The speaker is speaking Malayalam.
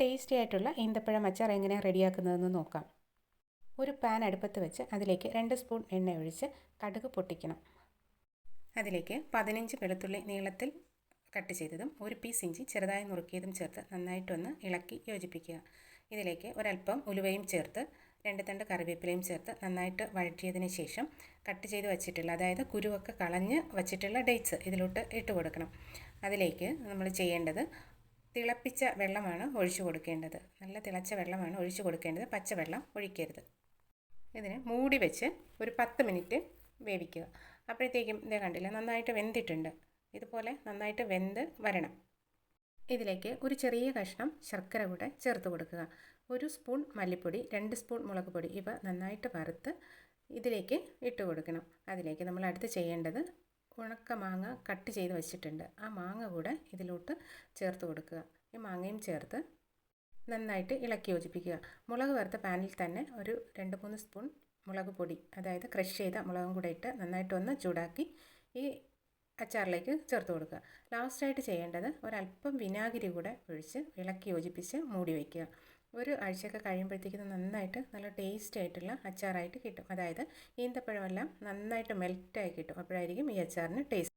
ടേസ്റ്റി ആയിട്ടുള്ള ഈന്തപ്പഴം അച്ചാർ എങ്ങനെയാണ് റെഡിയാക്കുന്നതെന്ന് നോക്കാം. ഒരു പാൻ അടുപ്പത്ത് വെച്ച് അതിലേക്ക് രണ്ട് സ്പൂൺ എണ്ണ ഒഴിച്ച് കടുക് പൊട്ടിക്കണം. അതിലേക്ക് പതിനഞ്ച് വെളുത്തുള്ളി നീളത്തിൽ കട്ട് ചെയ്തതും ഒരു പീസ് ഇഞ്ചി ചെറുതായി നുറുക്കിയതും ചേർത്ത് നന്നായിട്ടൊന്ന് ഇളക്കി യോജിപ്പിക്കുക. ഇതിലേക്ക് ഒരല്പം ഉലുവയും ചേർത്ത് രണ്ട് തണ്ട് കറിവേപ്പിലയും ചേർത്ത് നന്നായിട്ട് വഴറ്റിയതിന് ശേഷം കട്ട് ചെയ്ത് വച്ചിട്ടുള്ള അതായത് കുരുവൊക്കെ കളഞ്ഞ് വച്ചിട്ടുള്ള ഡേറ്റ്സ് ഇതിലോട്ട് ഇട്ട് കൊടുക്കണം. അതിലേക്ക് നമ്മൾ ചെയ്യേണ്ടത് തിളപ്പിച്ച വെള്ളമാണ് ഒഴിച്ചു കൊടുക്കേണ്ടത്. നല്ല തിളച്ച വെള്ളമാണ് ഒഴിച്ചു കൊടുക്കേണ്ടത്. പച്ചവെള്ളം ഒഴിക്കരുത്. ഇതിന് മൂടി വെച്ച് ഒരു പത്ത് മിനിറ്റ് വേവിക്കുക. അപ്പോഴത്തേക്കും ഇതേ കണ്ടില്ല നന്നായിട്ട് വെന്തിട്ടുണ്ട്. ഇതുപോലെ നന്നായിട്ട് വെന്ത് വരണം. ഇതിലേക്ക് ഒരു ചെറിയ കഷ്ണം ശർക്കര കൂടെ ചേർത്ത് കൊടുക്കുക. ഒരു സ്പൂൺ മല്ലിപ്പൊടി രണ്ട് സ്പൂൺ മുളക് പൊടി ഇവ നന്നായിട്ട് വറുത്ത് ഇതിലേക്ക് ഇട്ട് കൊടുക്കണം. അതിലേക്ക് നമ്മൾ അടുത്ത് ചെയ്യേണ്ടത് ഉണക്ക മാങ്ങ കട്ട് ചെയ്ത് വെച്ചിട്ടുണ്ട്. ആ മാങ്ങ കൂടെ ഇതിലോട്ട് ചേർത്ത് കൊടുക്കുക. ഈ മാങ്ങയും ചേർത്ത് നന്നായിട്ട് ഇളക്കി യോജിപ്പിക്കുക. മുളക് വറുത്ത പാനിൽ തന്നെ ഒരു രണ്ട് മൂന്ന് സ്പൂൺ മുളക് പൊടി അതായത് ക്രഷ് ചെയ്ത മുളകും കൂടെ ഇട്ട് നന്നായിട്ടൊന്ന് ചൂടാക്കി ഈ അച്ചാറിലേക്ക് ചേർത്ത് കൊടുക്കുക. ലാസ്റ്റായിട്ട് ചെയ്യേണ്ടത് ഒരല്പം വിനാഗിരി കൂടെ ഒഴിച്ച് ഇളക്കി യോജിപ്പിച്ച് മൂടി വയ്ക്കുക ഒരു ആഴ്ചയൊക്കെ കഴിയുമ്പോഴത്തേക്കും നന്നായിട്ട് നല്ല ടേസ്റ്റ് ആയിട്ടുള്ള അച്ചാറായിട്ട് കിട്ടും. അതായത് ഈന്തപ്പഴമെല്ലാം നന്നായിട്ട് മെൽറ്റായി കിട്ടും. അപ്പോഴായിരിക്കും ഈ അച്ചാറിന് ടേസ്റ്റ്